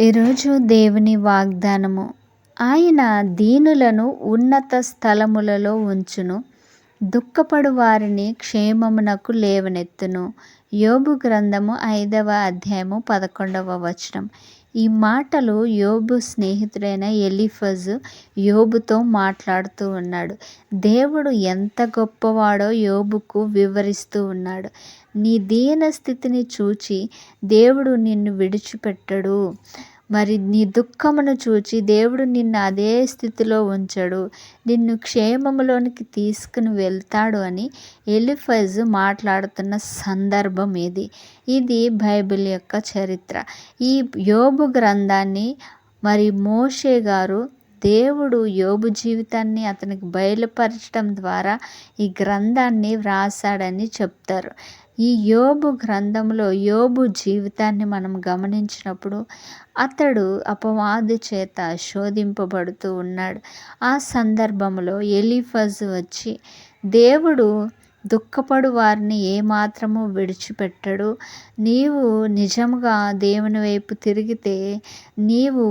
ఈరోజు దేవుని వాగ్దానము. ఆయన దీనులను ఉన్నత స్థలములలో ఉంచును. దుఃఖపడు వారిని క్షేమమునకు లేవనెత్తును. యోబు గ్రంథము ఐదవ అధ్యాయము పదకొండవ వచనం. ఈ మాటలు యోబు స్నేహితుడైన ఎలిఫజ్ యోబుతో మాట్లాడుతూ ఉన్నాడు. దేవుడు ఎంత గొప్పవాడో యోబుకు వివరిస్తూ ఉన్నాడు. నీ దీన స్థితిని చూచి దేవుడు నిన్ను విడిచిపెట్టడు. మరి నీ దుఃఖమును చూచి దేవుడు నిన్ను అదే స్థితిలో ఉంచడు. నిన్ను క్షేమములోనికి తీసుకుని వెళ్తాడు అని ఎలిఫజ్ మాట్లాడుతున్న సందర్భం ఇది. ఇది బైబిల్ యొక్క చరిత్ర. ఈ యోబు గ్రంథాన్ని మరి మోషే గారు దేవుడు యోబు జీవితాన్ని అతనికి బయలుపరచడం ద్వారా ఈ గ్రంథాన్ని వ్రాసాడని చెప్తారు. ఈ యోబు గ్రంథంలో యోబు జీవితాన్ని మనం గమనించినప్పుడు అతడు అపవాది చేత శోధింపబడుతూ ఉన్నాడు. ఆ సందర్భంలో ఎలిఫజ్ వచ్చి దేవుడు దుఃఖపడు వారిని ఏమాత్రము విడిచిపెట్టడు. నీవు నిజముగా దేవుని వైపు తిరిగితే నీవు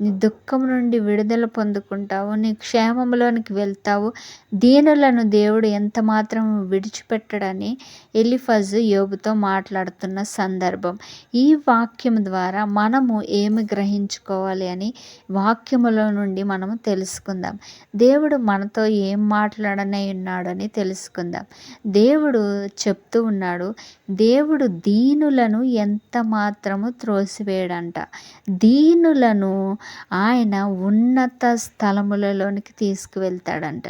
నీ దుఃఖం నుండి విడుదల పొందుకుంటావు నీ క్షేమంలోనికి వెళ్తావు. దీనులను దేవుడు ఎంత మాత్రం విడిచిపెట్టడని ఎలిఫజ్ యోబుతో మాట్లాడుతున్న సందర్భం. ఈ వాక్యం ద్వారా మనము ఏమి గ్రహించుకోవాలి అని వాక్యములో నుండి మనము తెలుసుకుందాం. దేవుడు మనతో ఏం మాట్లాడనే ఉన్నాడని తెలుసుకుందాం. దేవుడు చెప్తూ ఉన్నాడు దేవుడు దీనులను ఎంత మాత్రము త్రోసివేయడంట దీనులను ఆయన ఉన్నత స్థలములలోనికి తీసుకువెళ్తాడంట.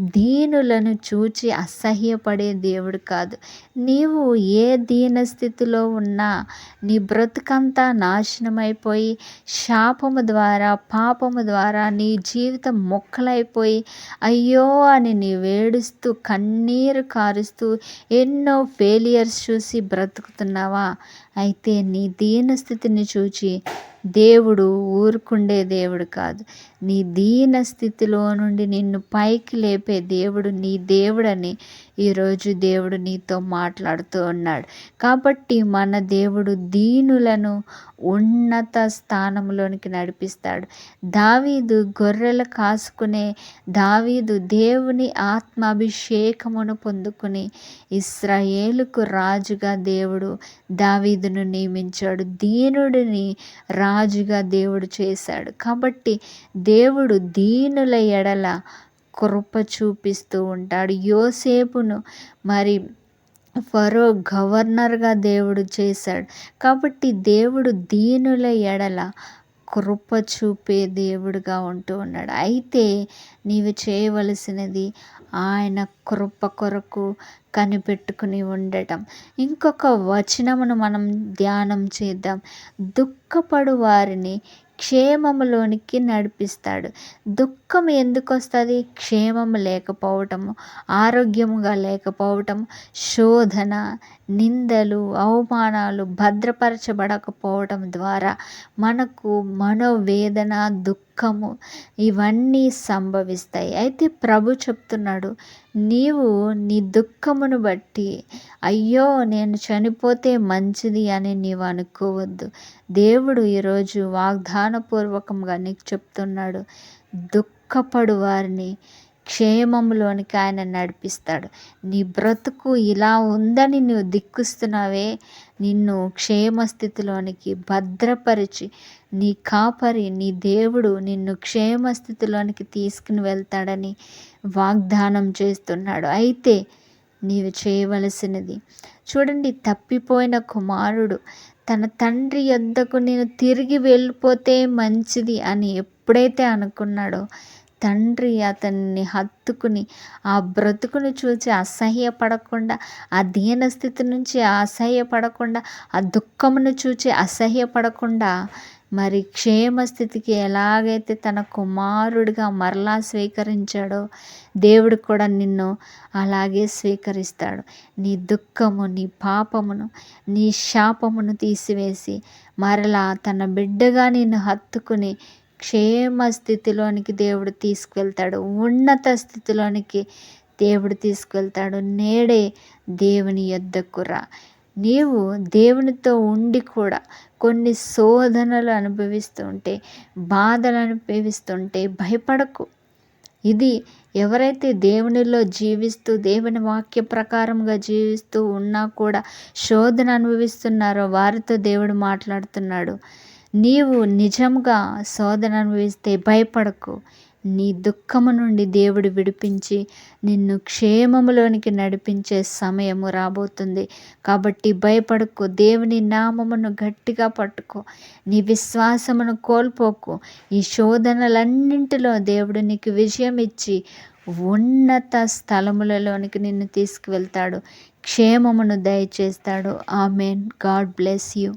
దీనులను చూచి అసహ్యపడే దేవుడు కాదు. నీవు ఏ దీన స్థితిలో ఉన్నా నీ బ్రతుకంతా నాశనమైపోయి శాపము ద్వారా పాపము ద్వారా నీ జీవితం మొక్కలైపోయి అయ్యో అని నీ వేడుస్తూ కన్నీరు కారుస్తూ ఎన్నో ఫెయిలియర్స్ చూసి బ్రతుకుతున్నావా? అయితే నీ దీన స్థితిని చూచి దేవుడు ఊరుకుండే దేవుడు కాదు. నీ దీన స్థితిలో నుండి నిన్ను పైకి లేపే దేవుడు నీ దేవుడని ఈరోజు దేవుడు నీతో మాట్లాడుతూ ఉన్నాడు. కాబట్టి మన దేవుడు దీనులను ఉన్నత స్థానంలోనికి నడిపిస్తాడు. దావీదు గొర్రెలు కాసుకునే దావీదు దేవుని ఆత్మాభిషేకమును పొందుకుని ఇస్రాయేలుకు రాజుగా దేవుడు దావీదును నియమించాడు. దీనుడిని రాజుగా దేవుడు చేశాడు. కాబట్టి దేవుడు దీనుల ఎడల కృప చూపిస్తూ ఉంటాడు. యోసేపును మరి ఫరో గవర్నర్గా దేవుడు చేశాడు. కాబట్టి దేవుడు దీనుల ఎడల కృప చూపే దేవుడుగా ఉంటూ ఉన్నాడు. అయితే నీవు చేయవలసినది ఆయన కృప కొరకు కనిపెట్టుకుని ఉండటం. ఇంకొక వచనమును మనం ధ్యానం చేద్దాం. దుఃఖపడు వారిని క్షేమములోనికి నడిపిస్తాడు. దుఃఖం ఎందుకు వస్తుంది క్షేమము లేకపోవటము ఆరోగ్యముగా లేకపోవటం శోధన నిందలు అవమానాలు భద్రపరచబడకపోవటం ద్వారా మనకు మనోవేదన దుఃఖము ఇవన్నీ సంభవిస్తాయి. అయితే ప్రభు చెప్తున్నాడు నీవు నీ దుఃఖం దుఃఖమును బట్టి అయ్యో నేను చనిపోతే మంచిది అని నీవు అనుకోవద్దు. దేవుడు ఈరోజు వాగ్దానపూర్వకంగా నీకు చెప్తున్నాడు. దుఃఖపడు వారిని క్షేమంలోనికి ఆయన నడిపిస్తాడు. నీ బ్రతుకు ఇలా ఉందని నువ్వు దిక్కుస్తున్నావే నిన్ను క్షేమ స్థితిలోనికి భద్రపరిచి నీ కాపరి నీ దేవుడు నిన్ను క్షేమ స్థితిలోనికి తీసుకుని వెళ్తాడని వాగ్దానం చేస్తున్నాడు. అయితే నీవు చేయవలసినది. చూడండి తప్పిపోయిన కుమారుడు తన తండ్రి యొద్దకు నేను తిరిగి వెళ్ళిపోతే మంచిది అని ఎప్పుడైతే అనుకున్నాడో తండ్రి అతన్ని హత్తుకుని ఆ బ్రతుకును చూసి అసహ్యపడకుండా ఆ దీన స్థితి నుంచి అసహ్యపడకుండా ఆ దుఃఖమును చూచి అసహ్యపడకుండా మరి క్షేమస్థితికి ఎలాగైతే తన కుమారుడిగా మరలా స్వీకరించాడో దేవుడు కూడా నిన్ను అలాగే స్వీకరిస్తాడు. నీ దుఃఖము నీ పాపమును నీ శాపమును తీసివేసి మరలా తన బిడ్డగా నిన్ను హత్తుకుని క్షేమ స్థితిలోనికి దేవుడు తీసుకెళ్తాడు ఉన్నత స్థితిలోనికి దేవుడు తీసుకెళ్తాడు నేడే దేవుని యొద్దకు రా. నీవు దేవునితో ఉండి కూడా కొన్ని శోధనలు అనుభవిస్తుంటే బాధలు అనుభవిస్తుంటే భయపడకు. ఇది ఎవరైతే దేవునిలో జీవిస్తూ దేవుని వాక్య ప్రకారంగా జీవిస్తూ ఉన్నా కూడా శోధన అనుభవిస్తున్నారో వారితో దేవుడు మాట్లాడుతున్నాడు. నీవు నిజంగా శోధన అనుభవిస్తే భయపడకు. నీ దుఃఖము నుండి దేవుడు విడిపించి నిన్ను క్షేమములోనికి నడిపించే సమయము రాబోతుంది. కాబట్టి భయపడకు దేవుని నామమును గట్టిగా పట్టుకో నీ విశ్వాసమును కోల్పోకు. ఈ శోధనలన్నింటిలో దేవుడు నీకు విజయం ఇచ్చి ఉన్నత స్థలములలోనికి నిన్ను తీసుకువెళ్తాడు. క్షేమమును దయచేస్తాడు. ఆమెన్. God bless you.